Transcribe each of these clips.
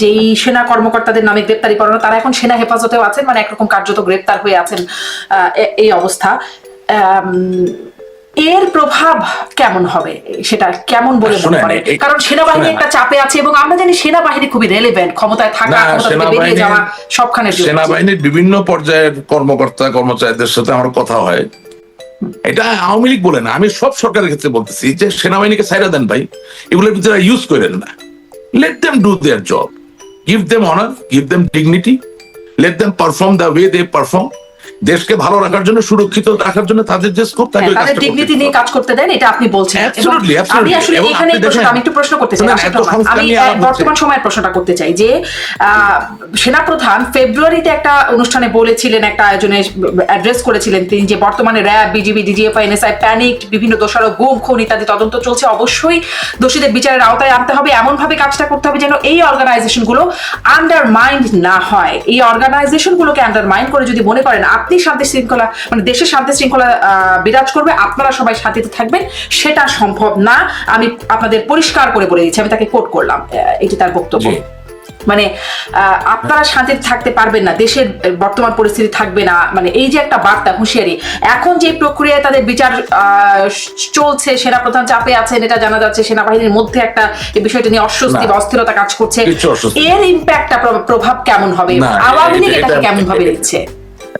যেই সেনা কর্মকর্তাদের নামে গ্রেপ্তারি পড়ানো তারা এখন সেনা হেফাজতেও আছেন মানে একরকম কার্যত গ্রেপ্তার হয়ে আছেন এই অবস্থা। এর প্রভাব কেমন হবে? সেটা কেমন বলে মনে করেন কারণ সেনাবাহিনী একটা চাপে আছে এবং আমরা জানি সেনাবাহিনী খুবই রেলেভেন্ট ক্ষমতায় থাকা ক্ষমতা বেরিয়ে যাওয়া সবখানে সেনাবাহিনীর বিভিন্ন পর্যায়ের কর্মকর্তা কর্মচারীদের সাথে আমার কথা হয়। এটা আওয়ামী লীগ বলে না আমি সব সরকারের ক্ষেত্রে বলতেছি যে সেনাবাহিনীকে সাইরা দেন ভাই এগুলোর ভিতরে ইউজ করেন না। Let them do their job. Give them honor, give them dignity, let them perform the way they perform. দেশকে ভালো রাখার জন্য সুরক্ষিত রাখার জন্য তাদের যে স্কোপ থাকে হ্যাঁ, তাদের ডিগনিটি নিয়ে কাজ করতে দেন এটা আপনি বলছেন। Absolutely, আমি আসলে এখানে আমি একটু প্রশ্ন করতে চাই আমি। বর্তমান সময়ের প্রশ্নটা করতে চাই যে সেনাপ্রধান ফেব্রুয়ারিতে একটা অনুষ্ঠানে বলেছিলেন একটা আয়োজনে অ্যাড্রেস করেছিলেন তিনি যে বর্তমানে RAB BGB DGFI NSI panic বিভিন্ন দোষারোপ গুম খুন ইত্যাদি তদন্ত চলছে। অবশ্যই দোষীদের বিচারের আওতায় আনতে হবে। এমন ভাবে কাজটা করতে হবে যেন এই অর্গানাইজেশনগুলো আন্ডারমাইন্ড না হয়। এই অর্গানাইজেশন গুলোকে আন্ডারমাইন্ড করে যদি মনে করেন আপনি শান্তি শৃঙ্খলা মানে দেশের শান্তি শৃঙ্খলা বিরাজ করবে আপনারা সবাই শান্তিতে থাকবেন সেটা সম্ভব না। আমি আপনাদের পরিষ্কার করে বলে দিচ্ছি আমি তাকে কোট করলাম এটি তার বক্তব্য। মানে আপনারা শান্তিতে থাকতে পারবেন না দেশের বর্তমান পরিস্থিতি থাকবে না মানে এই যে একটা বার্তা হুঁশিয়ারি। এখন যে প্রক্রিয়ায় তাদের বিচার আহ, চলছে সেনাপ্রধান চাপে আছেন এটা জানা যাচ্ছে সেনাবাহিনীর মধ্যে একটা এই বিষয়টা নিয়ে অস্বস্তি বা অস্থিরতা কাজ করছে। এর ইম্প্যাক্টটা প্রভাব কেমন হবে? আওয়ামী লীগ এটাকে কেমন ভাবে নিচ্ছে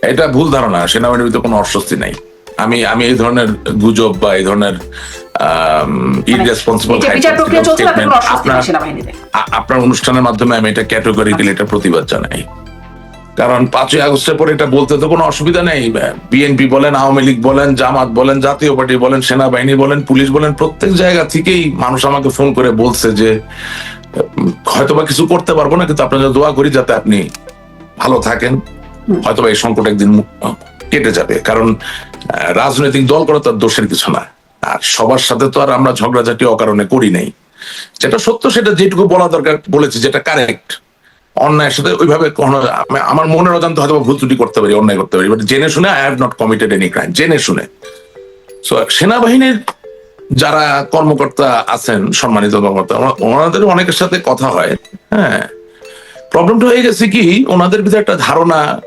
এটা ভুল ধারণা সেনাবাহিনীর কোনো অস্বস্তি নাই। আমি আমি এই ধরনের গুজব বা এই ধরনের সেনাবাহিনীতে? আপনার অনুষ্ঠানের মাধ্যমে আমি এটা ক্যাটেগরিক্যালি এটা প্রতিবাদ জানাই। কারণ পাঁচই আগস্টের পরে এটা বলতে তো কোনো অসুবিধা নেই। বিএনপি বলেন আওয়ামী লীগ বলেন জামাত বলেন জাতীয় পার্টি বলেন সেনাবাহিনী বলেন পুলিশ বলেন প্রত্যেক জায়গা থেকেই মানুষ আমাকে ফোন করে বলছে যে হয়তোবা কিছু করতে পারব না কিন্তু আপনাদের দোয়া করি যাতে আপনি ভালো থাকেন। হয়তোবা এই সংকট একদিন কেটে যাবে। কারণ রাজনৈতিক দল করা তার দোষের কিছু না। আর সবার সাথে তো আর আমরা ঝগড়াঝাটি অকারণে করি নাই। যেটা সত্য, সেটা যেটুকু বলা দরকার বলেছি, যেটা কারেক্ট অন্যায়ের সাথে ওইভাবে আমার মনের অজান্তে হয়তো ভুল ত্রুটি করতে পারি, অন্যায় করতে পারি বাট জেনে শুনে I have not committed any crime জেনে শুনে। সো সেনাবাহিনীর যারা কর্মকর্তা আছেন, সম্মানিত কর্মকর্তা, ওনা- ওনাদের অনেকের সাথে কথা হয় হ্যাঁ। প্রবলেমটা হয়ে গেছে কি, ওনাদের ভিতরে একটা ধারণা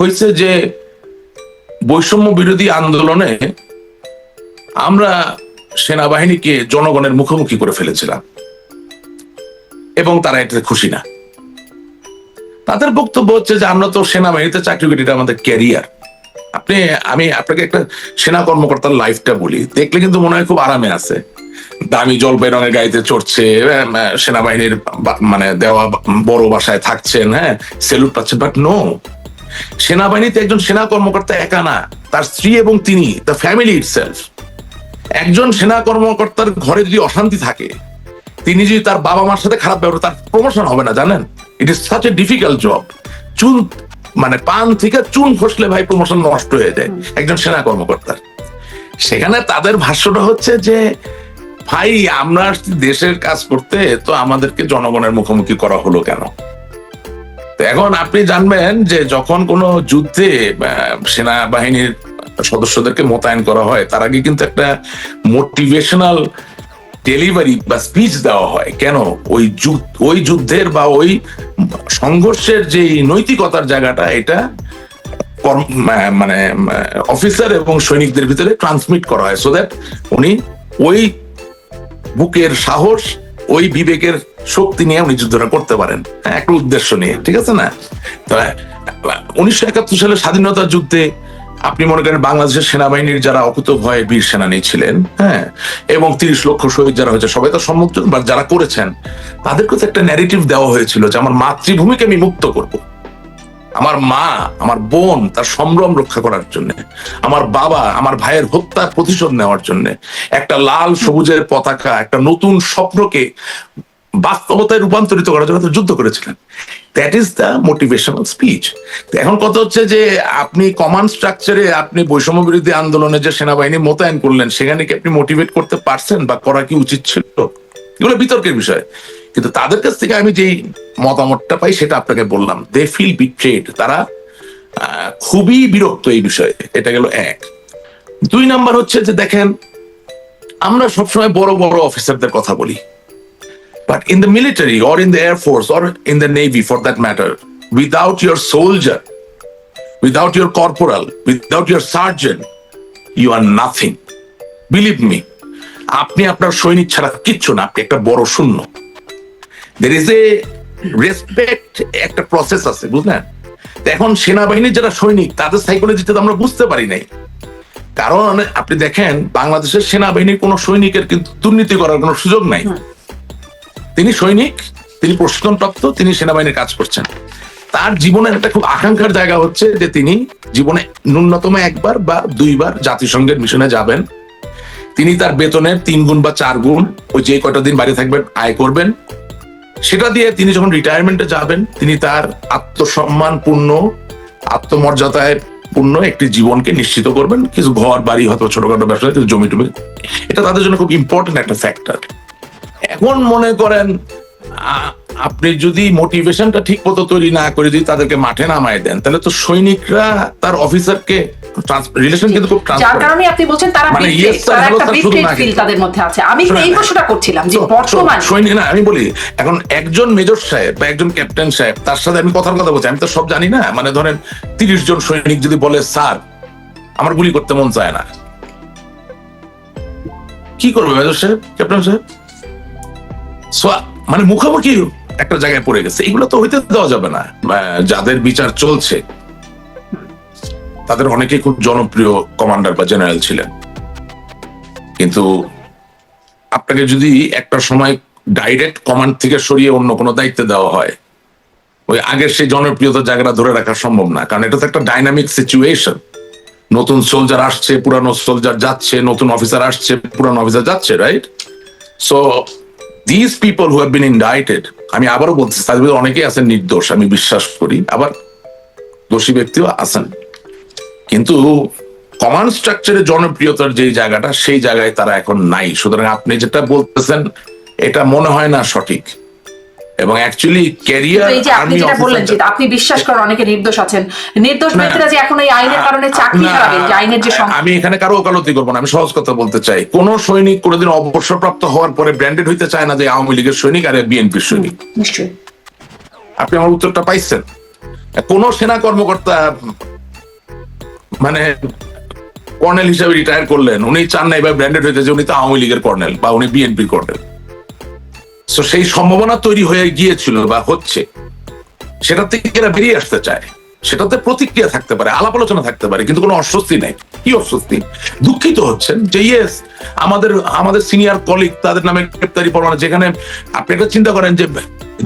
হয়েছে যে বৈষম্য বিরোধী আন্দোলনে আমরা সেনাবাহিনীকে জনগণের মুখোমুখি করে ফেলেছিলাম। এবং তারা এটাতে খুশি না। তাদের বক্তব্য হচ্ছে যে আমরা তো সেনাবাহিনীতে চাকরি করি, এটা আমাদের ক্যারিয়ার। আপনি, আমি আপনাকে একটা সেনা কর্মকর্তার লাইফটা বলি। দেখলে কিন্তু মনে হয় খুব আরামে আছে। দামি জলপাই রঙের গাড়িতে চড়ছে সেনাবাহিনীর মানে দেওয়া বড় বাসায় থাকছেন হ্যাঁ সেলুট পাচ্ছেন বাট নো সেনাবাহিনীতে একজন সেনা কর্মকর্তা একা না, তার স্ত্রী এবং তিনি দ্য ফ্যামিলি ইটসেলফ একজন সেনা কর্মকর্তার ঘরে যদি অশান্তি থাকে, তিনি যদি তার বাবা মার সাথে খারাপ ব্যবহার, তার প্রমোশন হবে না, জানেন? It is such a difficult job চুন মানে পান থেকে চুন খসলে ভাই প্রমোশন নষ্ট হয়ে যায়, একজন সেনা কর্মকর্তার। সেখানে তাদের ভাষ্যটা হচ্ছে যে, ভাই, আমরা দেশের কাজ করতে, তো আমাদেরকে জনগণের মুখোমুখি করা হলো কেন? তো এখন আপনি জানবেন যে যখন কোনো যুদ্ধে সেনাবাহিনীর সদস্যদেরকে মোতায়েন করা হয়, তার আগে কিন্তু একটা মোটিভেশনাল ডেলিভারি বা স্পিচ দেওয়া হয়। কেন? ওই ওই যুদ্ধের বা ওই সংঘর্ষের যে নৈতিকতার জায়গাটা, এটা মানে অফিসার এবং সৈনিকদের ভিতরে ট্রান্সমিট করা হয়। সো দ্যাট উনি ওই বুকের সাহস ওই বিবেকের শক্তি নিয়ে উনি যুদ্ধটা করতে পারেন। হ্যাঁ, একটা উদ্দেশ্য নিয়ে ঠিক আছে না? উনিশশো একাত্তর সালে স্বাধীনতা যুদ্ধে আপনি মনে করেন বাংলাদেশের সেনাবাহিনীর যারা অকুত ভয়ে বীর সেনানী ছিলেন হ্যাঁ এবং তিরিশ লক্ষ শহীদ যারা হয়েছে সবাই তো সম্মুখ বা যারা করেছেন তাদেরকে তো একটা ন্যারেটিভ দেওয়া হয়েছিল যে আমার মাতৃভূমিকে আমি মুক্ত করব। আমার মা, আমার বোন তার সম্ভ্রম রক্ষা করার জন্য, আমার বাবা, আমার ভাইয়ের হত্যার প্রতিশোধ নেওয়ার জন্য, একটা লাল সবুজের পতাকা, একটা নতুন স্বপ্নকে বাস্তবতায় রূপান্তরিত করার জন্য যুদ্ধ করেছিলেন। That is the motivational speech এখন কথা হচ্ছে যে, আপনি কমান্ড স্ট্রাকচারে আপনি বৈষম্য বিরোধী আন্দোলনে যে সেনাবাহিনী মোতায়েন করলেন, সেখানে কি আপনি মোটিভেট করতে পারছেন বা করা কি উচিত ছিল? এগুলো বিতর্কের বিষয়। কিন্তু তাদের কাছ থেকে আমি যেই মতামতটা পাই সেটা আপনাকে বললাম দে ফিল বিট্রেড তারা খুবই বিরক্ত এই বিষয়ে এটা গেল এক দুই নাম্বার হচ্ছে যে দেখেন আমরা সবসময় বড় বড় অফিসারদের কথা বলি in the military or in the Air Force or in the Navy for that matter, without your soldier, without your corporal, without your sergeant, you are nothing. Believe me, আপনি আপনার সৈনিক ছাড়া কিচ্ছু না আপনি একটা বড় শূন্য দের ইজ এ রেসপেক্ট একটা প্রসেস আছে বুঝলেন এখন সেনাবাহিনীর যারা সৈনিক তাদের সাইকোলজিতে তো আমরা বুঝতে পারি নাই। কারণ আপনি দেখেন বাংলাদেশের সেনাবাহিনীর কোন সৈনিকের কিন্তু দুর্নীতি করার কোনো সুযোগ নাই। তিনি সৈনিক তিনি প্রশিক্ষণপ্রাপ্ত তিনি সেনাবাহিনীর কাজ করছেন। তার জীবনের একটা খুব আকাঙ্ক্ষার জায়গা হচ্ছে যে তিনি জীবনে ন্যূনতম একবার বা দুইবার জাতিসংঘের মিশনে যাবেন। তিনি তার বেতনের তিন গুণ বা চার গুণ ওই যে কটা দিন বাড়ি থাকবেন আয় করবেন। সেটা দিয়ে তিনি যখন রিটায়ারমেন্টে যাবেন, তিনি তার আত্মসম্মান পূর্ণ, আত্মমর্যাদায় পূর্ণ একটি জীবনকে নিশ্চিত করবেন। কিছু ঘর, বাড়ি, হয়তো ছোটখাটো ব্যবসা, কিছু জমি টমি। এটা তাদের জন্য খুব ইম্পর্টেন্ট একটা ফ্যাক্টর এখন মনে করেন আপনি যদি মোটিভেশনটা ঠিক মতো তৈরি না করে যদি তাদেরকে মাঠে নামায় দেন, তাহলে তো সৈনিকরা তার অফিসারকে রিলেশন কিন্তু খুব যার কারণে আপনি বলছেন তারা মানে তারা একটা না ফিল তাদের মধ্যে আছে। আমি এই প্রশ্নটা করছিলাম যে বর্তমান সৈনিক না আমি বলি এখন একজন মেজর সাহেব বা একজন ক্যাপ্টেন সাহেব তার সাথে আমি কথার কথা বলছি আমি তো সব জানি না। মানে ধরেন তিরিশ জন সৈনিক যদি বলে স্যার আমার গুলি করতে মন চায় না। কি করবে মেজর সাহেব ক্যাপ্টেন সাহেব? মানে মুখোমুখি একটা জায়গায় পড়ে গেছে। এগুলো তো হইতে দেওয়া যাবে না। যাদের বিচার চলছে। তাদের অনেকে খুব জনপ্রিয় কমান্ডার বা জেনারেল ছিলেন। কিন্তু আপনাকে যদি একটা সময় ডাইরেক্ট কমান্ড থেকে সরিয়ে অন্য কোনো দায়িত্বে দেওয়া হয়, ওই আগের সেই জনপ্রিয়তার জায়গাটা ধরে রাখা সম্ভব না। কারণ এটা তো একটা ডাইনামিক সিচুয়েশন নতুন সোলজার আসছে, পুরানো সোলজার যাচ্ছে, নতুন অফিসার আসছে, পুরানো অফিসার যাচ্ছে right so this people who have been indicted আমি আবারও বলছি তাদের অনেকেই আছেন নির্দোষ, আমি বিশ্বাস করি। আবার দোষী ব্যক্তিও আছেন। কিন্তু কমান্ড স্ট্রাকচারের জনপ্রিয়তার যে জায়গাটা সেই জায়গায় তারা এখন নাই। সুতরাং আপনি যেটা বলতেছেন এটা মনে হয় না সঠিক। এবং অ্যাকচুয়ালি ক্যারিয়ার এই যে আপনি যেটা বললেন যে আপনি বিশ্বাস করেন অনেকে নির্দোষ আছেন। নির্দোষ ব্যক্তিরা যে এখন এই আইনের কারণে চাকরি যে আইনের যে আমি এখানে কারও ওকালতি করব না আমি সহজ কথা বলতে চাই। কোন সৈনিক কোনোদিন অবসরপ্রাপ্ত হওয়ার পরে ব্র্যান্ডেড হইতে চায় না যে আওয়ামী লীগের সৈনিক আর বিএনপির সৈনিক। নিশ্চয়ই। আপনি আমার উত্তরটা পাইছেন? কোন সেনা কর্মকর্তা মানে কর্নেল হিসেবে রিটায়ার করলেন। উনি চান না এবার ব্র্যান্ডেড হইতে যে উনি তো আওয়ামী লীগের কর্নেল বা উনি বিএনপির কর্নেল। তো সেই সম্ভাবনা তৈরি হয়ে গিয়েছিল বা হচ্ছে। সেটা থেকে এরা বেরিয়ে আসতে চায়। সেটাতে প্রতিক্রিয়া থাকতে পারে, আলাপ আলোচনা থাকতে পারে, কিন্তু কোনো অস্বস্তি নেই। কি অস্বস্তি? দুঃখিত হচ্ছেন যে ইয়েস আমাদের আমাদের সিনিয়র কলিগ তাদের নামে গ্রেপ্তারি পরোয়ানা, যেখানে আপনি একটা চিন্তা করেন যে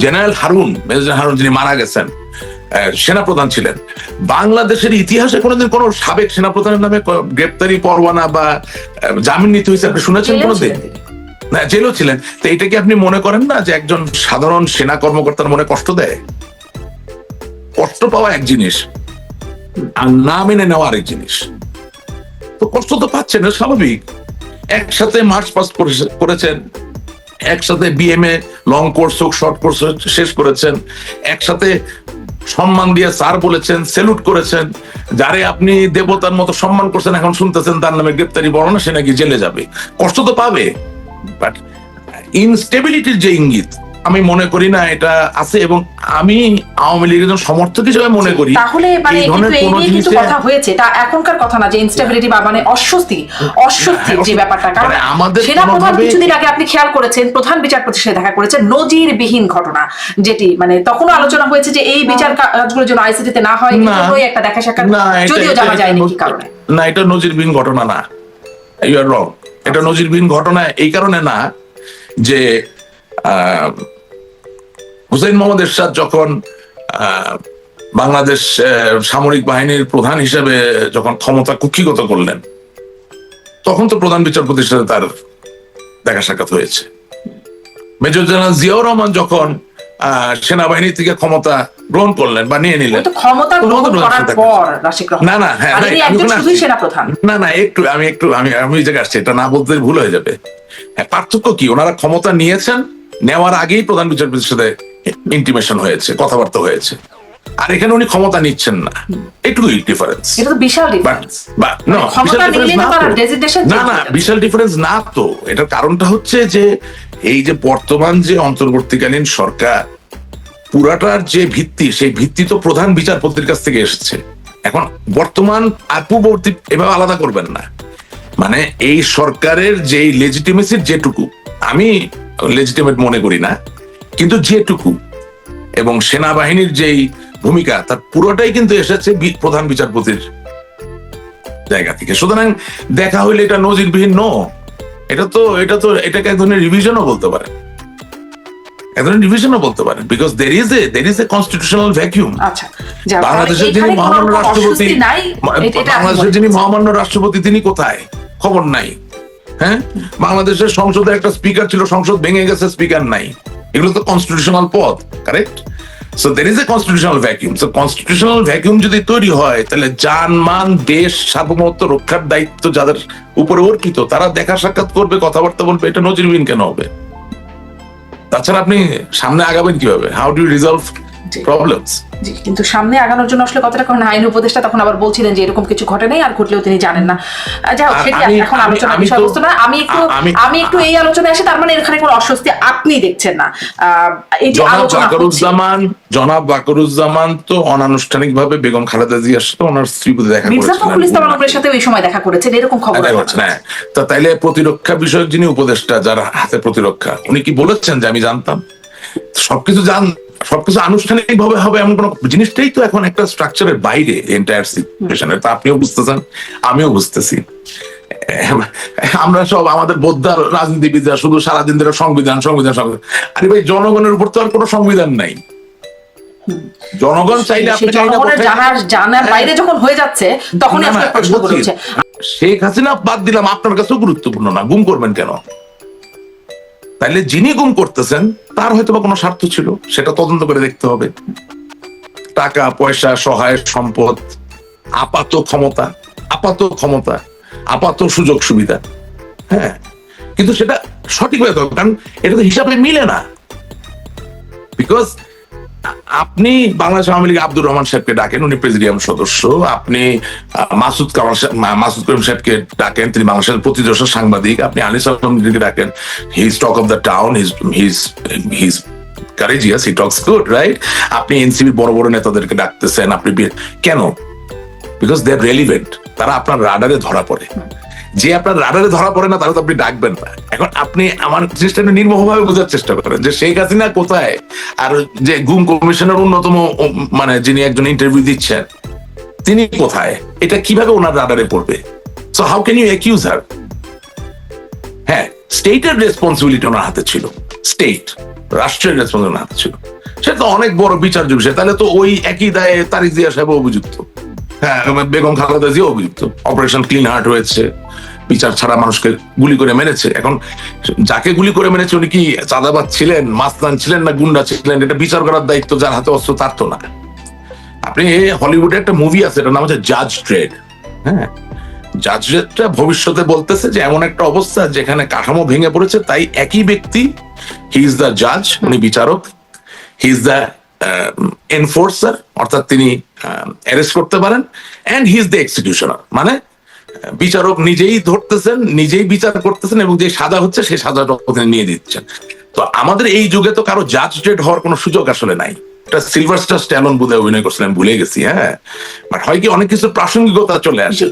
জেনারেল হারুন, মেজর হারুন যিনি মারা গেছেন সেনাপ্রধান ছিলেন। বাংলাদেশের ইতিহাসে কোনোদিন কোনো সাবেক সেনাপ্রধানের নামে গ্রেপ্তারি পরোয়ানা বা জামিন নিতে হয়েছে আপনি শুনেছেন কোনোদিন? না জেলও ছিলেন। তো এটা কি আপনি মনে করেন না যে একজন সাধারণ সেনা কর্মকর্তার মনে কষ্ট দেয়? কষ্ট পাওয়া এক জিনিস আর না মেনে নেওয়া আরেক জিনিস। তো কষ্ট তো পাচ্ছেন স্বাভাবিক। একসাথে মার্চ পাস করেছেন একসাথে বিএমএ লং কোর্স হোক শর্ট কোর্স শেষ করেছেন একসাথে সম্মান দিয়ে স্যার বলেছেন, সেলুট করেছেন, যারে আপনি দেবতার মতো সম্মান করছেন, এখন শুনতেছেন তার নামে গ্রেপ্তারি বর্ণনা, সে নাকি জেলে যাবে। কষ্ট তো পাবে বাট ইনস্টেবিলিটির যে ইঙ্গিত আমি মনে করি না এটা আছে এবং আমি আওয়ামী লীগের একজন সমর্থক হিসেবে মনে করি তাহলে মানে কিন্তু এই নিয়ে কিন্তু কথা হয়েছে। এটা এখনকার কথা না যে ইনস্টেবিলিটি বা মানে অস্বস্তি। অস্বস্তির যে ব্যাপারটা। কারণ মানে আমাদের সেনা প্রধান কিছুদিন আগে আপনি খেয়াল করেছেন প্রধান বিচারপতির সাথে দেখা করেছেন নজিরবিহীন ঘটনা যেটি মানে তখনও আলোচনা হয়েছে যে এই বিচার কাজগুলো যেন আইসিটিতে না হয়। একটা দেখা সাক্ষাৎ যদিও জানা যায়নি কি কারণে। না এটা নজিরবিহীন ঘটনা না। ইউ আর রং এটা নজিরবিহীন ঘটনা এই কারণে না যে আহ, হুসেইন মোহাম্মদ এরশাদ যখন আহ, বাংলাদেশ সামরিক বাহিনীর প্রধান হিসেবে যখন ক্ষমতা কুক্ষিগত করলেন তখন তো প্রধান বিচারপতির সাথে তার দেখা সাক্ষাৎ হয়েছে। মেজর জেনারেল জিয়াউর রহমান যখন আহ, সেনাবাহিনী থেকে ক্ষমতা গ্রহণ করলেন বা নিয়ে নিলেন না না হ্যাঁ আসছি। সেনাপ্রধান। না না একটু আমি একটু আমি আমি জায়গায় আসছি এটা না বলতে ভুল হয়ে যাবে। হ্যাঁ, পার্থক্য কি? ওনারা ক্ষমতা নিয়েছেন নেওয়ার আগেই প্রধান বিচারপতির সাথে ইন্টিমেশন হয়েছে কথাবার্তা হয়েছে। আর এখানে উনি ক্ষমতা নিচ্ছেন না। এটুকুই ডিফারেন্স এটা বিশাল ডিফারেন্স বাট নো না বিশাল ডিফারেন্স না তো। এটার কারণটা হচ্ছে যে এই যে বর্তমান যে অন্তর্বর্তীকালীন সরকার পুরাটার যে ভিত্তি সেই ভিত্তি তো প্রধান বিচারপতির কাছ থেকে এসেছে। এখন বর্তমান আর পূর্ববর্তী এভাবে আলাদা করবেন না। মানে এই সরকারের যেই লেজিটিমেসির যেটুকু আমি লেজিটিমেট মনে করি না। কিন্তু যেটুকু এবং সেনাবাহিনীর যেই ভূমিকা তার পুরোটাই কিন্তু এসেছে প্রধান বিচারপতির জায়গা থেকে। সুতরাং দেখা হইলে এটা নজিরবিহীন নো এটা তো এটা তো এটাকে এক ধরনের রিভিশনও বলতে পারে। এক ধরনের রিভিশনও বলতে পারেন because there is a there is a constitutional vacuum বাংলাদেশের যিনি মহামান্য রাষ্ট্রপতি বাংলাদেশের যিনি মহামান্য রাষ্ট্রপতি তিনি কোথায়? খবর নাই। হ্যাঁ? বাংলাদেশের সংসদে একটা স্পিকার ছিল সংসদ ভেঙে গেছে স্পিকার নাই। এগুলো তো কনস্টিটিউশনাল পদ correct so there is a constitutional vacuum so constitutional vacuum যদি তৈরি হয়, তাহলে জানমান দেশ, সার্বভৌমত্ব রক্ষার দায়িত্ব যাদের উপরে অর্পিত, তারা দেখা সাক্ষাৎ করবে, কথাবার্তা বলবে, এটা নজিরবিহীন কেন হবে? তাছাড়া আপনি সামনে আগাবেন কীভাবে? How do resolve. প্রবলেমস জি কিন্তু সামনে আগানোর জন্য আসলে কথাটা কারণ আইন উপদেষ্টা তখন আবার বলছিলেন যে এরকম কিছু ঘটে নাই আর ঘটলেও তিনি জানেন না। যাই হোক সেটি এখন বিষয়বস্তু না। আমি একটু আমি- একটু এই আলোচনায় আসি তার মানে এখানে কোনো অস্বস্তি আপনি দেখছেন না। এই যে আলোচনা জনাব বাকরুজ্জামান তো অনানুষ্ঠানিক ভাবে বেগম খালেদা জিয়ার সাথে ওনার স্ত্রী বুঝে দেখা মির্জা ফখরুল ইসলাম আলমের সাথে ওই সময় দেখা করেছেন। এরকম খবর। হ্যাঁ। তা তাইলে প্রতিরক্ষা বিষয়ক যিনি উপদেষ্টা যারা হাতে প্রতিরক্ষা উনি কি বলেছেন যে আমি জানতাম? সবকিছু জান সবকিছু আনুষ্ঠানিক ভাবে হবে এমন কোন জিনিসটাই তো এখন একটা স্ট্রাকচারের বাইরে এন্টায়ার সিচুয়েশনের তা আপনিও বুঝতেছেন আমিও বুঝতেছি। আমরা সব আমাদের বোদ্ধার রাজনীতিবিদরা শুধু সারাদিন ধরে সংবিধান সংবিধান সংবিধান। আরে ভাই জনগণের উপর তো আর কোনো সংবিধান নাই। জনগণ চাইলে আপনি জানার জানার হ্যাঁ। বাইরে যখন হয়ে যাচ্ছে তখনই না, প্রশ্ন বলছি, শেখ হাসিনা বাদ দিলাম আপনার কাছেও গুরুত্বপূর্ণ না। গুম করবেন কেন? তাইলে যিনি গুম করতেছেন, তার হয়তো বা কোনো স্বার্থ ছিল, সেটা তদন্ত করে দেখতে হবে। টাকা, পয়সা, সহায়, সম্পদ, আপাত ক্ষমতা আপাত ক্ষমতা, আপাত সুযোগ সুবিধা হ্যাঁ? কিন্তু সেটা সঠিকভাবে কারণ এটা তো হিসাবে মিলে না। বিকজ আপনি বাংলাদেশ আওয়ামী লীগ আব্দুর রহমান সাহেবকে ডাকেন, উনি প্রেসিডিয়াম সদস্য। আপনি মাসুদ কামাল মাসুদ করিম সাহেবকে ডাকেন, তিনি বাংলাদেশের প্রতিদর্শ সাংবাদিক। আপনি আনিস আলমকে ডাকেন। His talk of the town his his his courageous he talks good, right? আপনি এনসিবির বড় বড় নেতাদেরকে ডাকতেছেন, আপনি কেন? বিকজ দে আর রেলিভেন্ট, তারা আপনার রাডারে ধরা পড়ে। যে আপনার রাডারে ধরা পড়ে না তারা তো আপনি ডাকবেন না। এখন আপনি আমার জিনিসটা নির্মোহ ভাবে বোঝার চেষ্টা করেন যে শেখ হাসিনা কোথায়? আর যে গুম কমিশনের অন্যতম মানে যিনি একজন ইন্টারভিউ দিচ্ছেন, তিনি কোথায়? এটা কীভাবে ওনার রাডারে পড়বে? So how can you accuse her হ্যাঁ স্টেটের রেসপন্সিবিলিটি ওনার হাতে ছিল। স্টেট রাষ্ট্রের রেসপন্সিবিলিটি ওনার হাতে ছিল। সে তো অনেক বড় বিচার্য বিষয় তাহলে তো ওই একই দায়ে তারিক জিয়া সাহেব অভিযুক্ত। হ্যাঁ বেগম খালেদা জিয়া অভিযুক্ত। অপারেশন ক্লিন হার্ট হয়েছে। বিচার ছাড়া মানুষকে গুলি করে মেরেছে। এখন যাকে গুলি করে মেরেছে উনি কি চাঁদাবাদ ছিলেন, মাস্তান ছিলেন না গুন্ডা ছিলেন? এটা বিচার করার দায়িত্ব যার হাতে অস্ত্র, তার তো না। আপনি হলিউডে একটা মুভি আছে, এটার নাম হচ্ছে জাজ ট্রেড হ্যাঁ? জাজ ট্রেডটা ভবিষ্যতে বলতেছে যে এমন একটা অবস্থা যেখানে কাঠামো ভেঙে পড়েছে, তাই একই ব্যক্তি হি ইজ দ্য জাজ উনি বিচারক হি ইজ দ্য এনফোর্সার অর্থাৎ তিনি অ্যারেস্ট করতে পারেন and he is the executioner মানে বিচারক নিজেই ধরতেছেন, নিজেই বিচার করতেছেন এবং যে সাজা হচ্ছে সেই সাজাটা নিয়ে দিচ্ছেন। তো আমাদের এই যুগে তো কারও জাজ ডেট হওয়ার কোনো সুযোগ আসলে নাই। এটা সিলভার স্টার স্ট্যালন বোধহয় অভিনয় করছিলেন, ভুলে গেছি হ্যাঁ? বাট হয় কি অনেক কিছু প্রাসঙ্গিকতা চলে আসে।